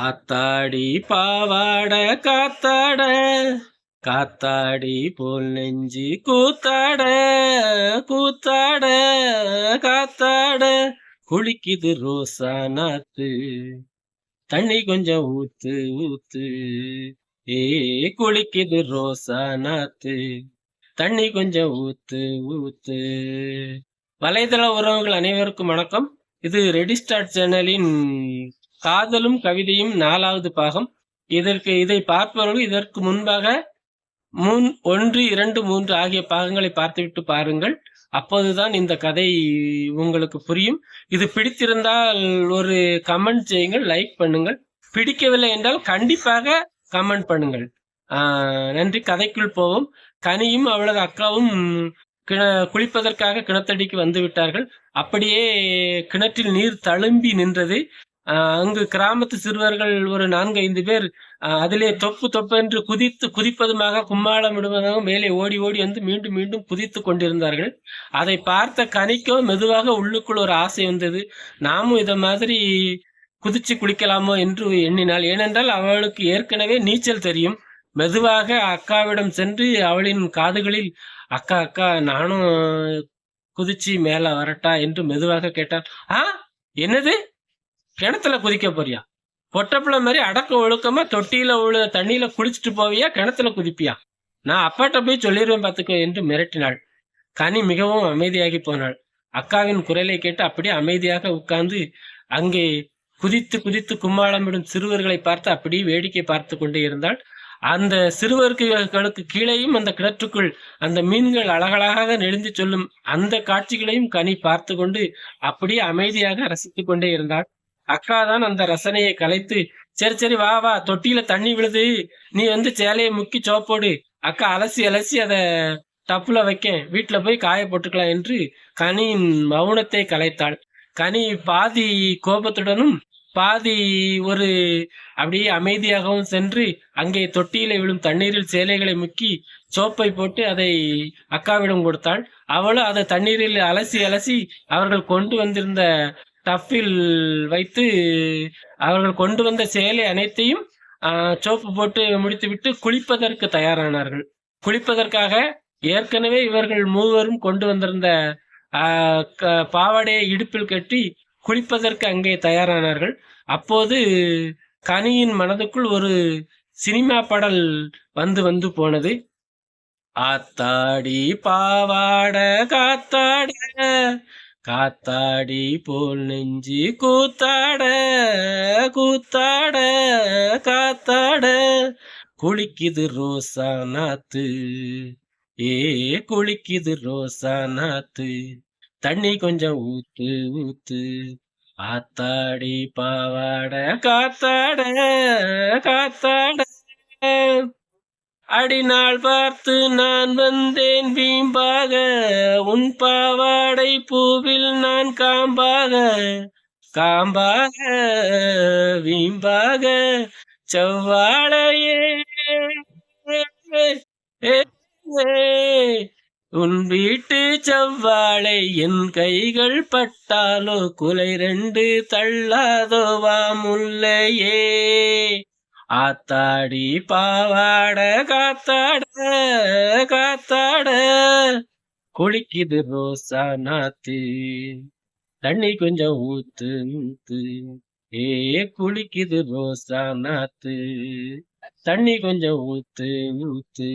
ஆத்தாடி பாவாட காத்தாட காத்தாடி போல் நெஞ்சி கூத்தாட கூத்தாட காத்தாட. குளிக்குது ரோசா நாத்து தண்ணி கொஞ்சம் ஊத்து ஊத்து. ஏ குளிக்குது ரோசா நாத்து தண்ணி கொஞ்சம் ஊத்து ஊத்து. வலைதள உறவுகள் அனைவருக்கும் வணக்கம். இது ரெடி ஸ்டார்ட் சேனலின் காதலும் கவிதையும் நாலாவது பாகம். இதற்கு இதை பார்ப்பவர்கள் இதற்கு முன்பாக மூன் ஒன்று இரண்டு மூன்று ஆகிய பாகங்களை பார்த்துவிட்டு பாருங்கள். அப்போதுதான் இந்த கதை உங்களுக்கு புரியும். இது பிடித்திருந்தால் ஒரு கமெண்ட் செய்யுங்கள் லைக் பண்ணுங்கள். பிடிக்கவில்லை என்றால் கண்டிப்பாக கமெண்ட் பண்ணுங்கள். ஆஹ் நன்றி. கதைக்குள் போவோம். கனியும் அவளது அக்காவும் கிண குளிப்பதற்காக கிணத்தடிக்கு வந்து விட்டார்கள். அப்படியே கிணற்றில் நீர் தழும்பி நின்றது. அங்கு கிராமத்து சிறுவர்கள் ஒரு நான்கு ஐந்து பேர் அதிலே தொப்பு தொப்பு என்று குதித்து குதிப்பதுமாக கும்மாளம் விடுவதாக மேலே ஓடி ஓடி வந்து மீண்டும் மீண்டும் குதித்து கொண்டிருந்தார்கள். அதை பார்த்த கனிக்கோ மெதுவாக உள்ளுக்குள் ஒரு ஆசை வந்தது. நாமும் இதை மாதிரி குதிச்சு குளிக்கலாமோ? என்று எண்ணினாள். ஏனென்றால் அவளுக்கு ஏற்கனவே நீச்சல் தெரியும். மெதுவாக அக்காவிடம் சென்று அவளின் காதுகளில் அக்கா அக்கா நானும் குதிச்சு மேல வரட்டா? என்று மெதுவாக கேட்டாள். ஆ? என்னது? கிணத்துல குதிக்க போறியா? பொட்டப்பிள்ளை மாதிரி அடக்க ஒழுக்கமா தொட்டியில உள்ள தண்ணியில குளிச்சுட்டு போவியா? கிணத்துல குதிப்பியா? நான் அப்பாட்ட போய் சொல்லிடுவேன் பாத்துக்கோ என்று மிரட்டினாள். கனி மிகவும் அமைதியாகி போனாள். அக்காவின் குரலை கேட்டு அப்படியே அமைதியாக உட்கார்ந்து அங்கே குதித்து குதித்து கும்மாளமிடும் சிறுவர்களை பார்த்து அப்படியே வேடிக்கை பார்த்து கொண்டே இருந்தாள். அந்த சிறுவர்களுக்கு கீழேயும் அந்த கிணற்றுக்குள் அந்த மீன்கள் அழகழகாக நெளிந்து சொல்லும் அந்த காட்சிகளையும் கனி பார்த்து கொண்டு அப்படியே அமைதியாக ரசித்து கொண்டே இருந்தாள். அக்கா தான் அந்த ரசனையை கலைத்து சரி சரி வா வா தொட்டியில தண்ணி விழுது. நீ வந்து சேலையை முக்கி சோப்போடு அக்கா அலசி அலசி அதை டப்புல வைக்க வீட்டுல போய் காய போட்டுக்கலாம் என்று கனியின் மௌனத்தை கலைத்தாள். கனி பாதி கோபத்துடனும் பாதி ஒரு அப்படியே அமைதியாகவும் சென்று அங்கே தொட்டியில விழும் தண்ணீரில் சேலைகளை முக்கி சோப்பை போட்டு அதை அக்காவிடம் கொடுத்தாள். அவளும் அதை தண்ணீரில் அலசி அலசி அவர்கள் கொண்டு வந்திருந்த டஃப்பில் வைத்து அவர்கள் கொண்டு வந்த சேலை அனைத்தையும் சோப்பு போட்டு முடித்துவிட்டு குளிப்பதற்கு தயாரானார்கள். குளிப்பதற்காக ஏற்கனவே இவர்கள் மூவரும் கொண்டு வந்திருந்த பாவாடையை இடுப்பில் கட்டி குளிப்பதற்கு அங்கே தயாரானார்கள். அப்போது கனியின் மனதுக்குள் ஒரு சினிமா பாடல் வந்து வந்து போனது. ஆத்தாடி பாவாட காத்தாட காத்தாடி போல் நெஞ்சி கூத்தாட கூத்தாட காத்தாட. குளிக்குது ரோசா நாத்து ஏ குளிக்குது ரோசா நாத்து. தண்ணி கொஞ்சம் ஊத்து ஊத்து. ஆத்தாடி பாவாட காத்தாட காத்தாட. அடிநாள் பார்த்து நான் வந்தேன் வீம்பாக. உன் பாவாடை பூவில் நான் காம்பாக. காம்பாக வீம்பாக. செவ்வாழையே உன் வீட்டு செவ்வாழை என் கைகள் பட்டாலோ குலை ரெண்டு தள்ளாதோவா முல்லையே ஆத்தாடி பாவாட காத்தாட காத்தாட. குளிக்குது ரோசா நாத்து தண்ணி கொஞ்சம் ஊத்து ஊத்து. ஏ குளிக்குது ரோசா நாத்து தண்ணி கொஞ்சம் ஊத்து ஊத்து.